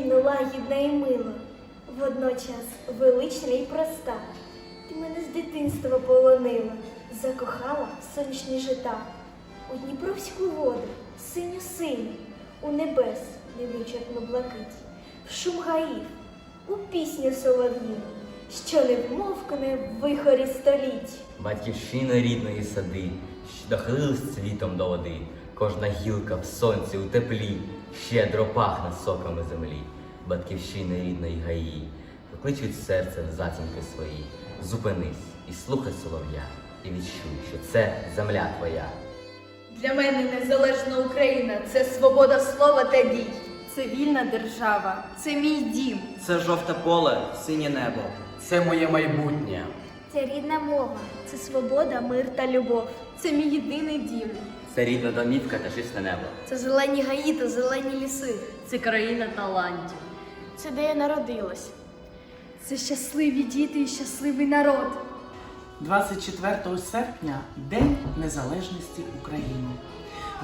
лагідна і мила, водночас велична і проста. Ти мене з дитинства полонила, закохала в сонячні жита, у Дніпровську воду, синю синю, у небес невичерпну блакить, в шум гаїв, у пісню солов'їну, що не вмовкне в вихорі століть. Батьківщина рідної сади, що дохилилась цвітом до води, кожна гілка в сонці у теплі, щедро пахне соками землі. Батьківщина рідної гаї, покличуть серце в затінки свої. Зупинись і слухай солов'я, і відчуй, що це земля твоя. Для мене незалежна Україна це свобода слова та дій. Це вільна держава, це мій дім. Це жовте поле, синє небо. Це моє майбутнє. Це рідна мова, це свобода, мир та любов. Це мій єдиний дім. Це рідна домівка та чисте небо. Це зелені гаї та зелені ліси. Це країна талантів. Це де я народилась. Це щасливі діти і щасливий народ. 24 серпня День Незалежності України.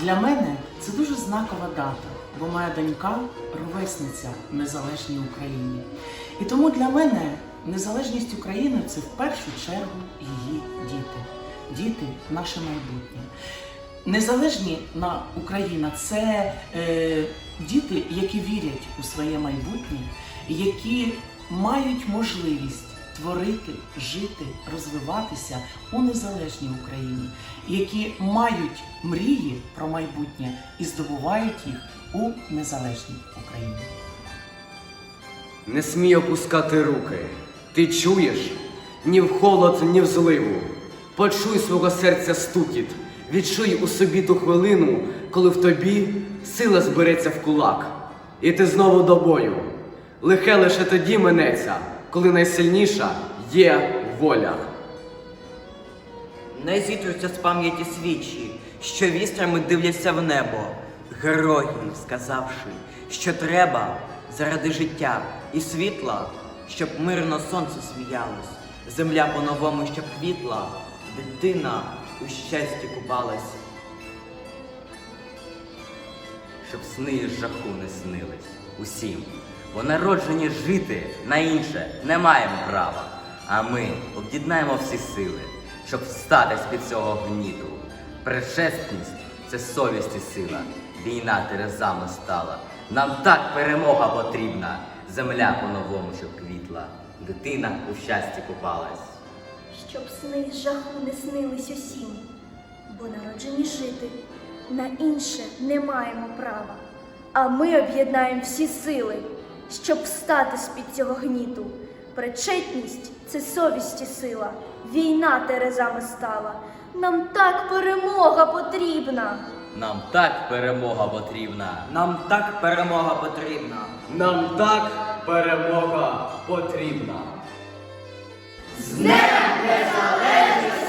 Для мене це дуже знакова дата, бо моя донька ровесниця в незалежній Україні. І тому для мене незалежність України це в першу чергу її діти. Діти наше майбутнє. Незалежні на Україна це е, діти, які вірять у своє майбутнє, які мають можливість творити, жити, розвиватися у незалежній Україні, які мають мрії про майбутнє і здобувають їх у незалежній Україні. Не смій опускати руки. Ти чуєш? Ні в холод, ні в зливу. Почуй свого серця стукіт, відчуй у собі ту хвилину, коли в тобі сила збереться в кулак. І ти знову до бою. Лихе лише тоді минеться, коли найсильніша є воля. Не зітруться з пам'яті свічі, що вістрями дивляться в небо, героїв сказавши, що треба заради життя і світла, щоб мирно сонце сміялось, земля по-новому щоб квітла, дитина у щасті купалась. щоб сни із жаху не снились усім. Бо народжені жити на інше не маємо права. А ми об'єднаємо всі сили, щоб встати з-під цього гніту. Предшественність це совість і сила. Війна терезами стала. Нам так перемога потрібна. Земля по-новому, щоб квітла. Дитина у щасті купалась. щоб сни жаху не снились усім, бо народжені жити на інше не маємо права. А ми об'єднаємо всі сили, щоб встати з-під цього гніту. Причетність це совість і сила. Війна терезами стала. Нам так перемога потрібна. Нам так перемога потрібна. Нам так перемога потрібна. Нам так перемога потрібна. З Днем незалежності!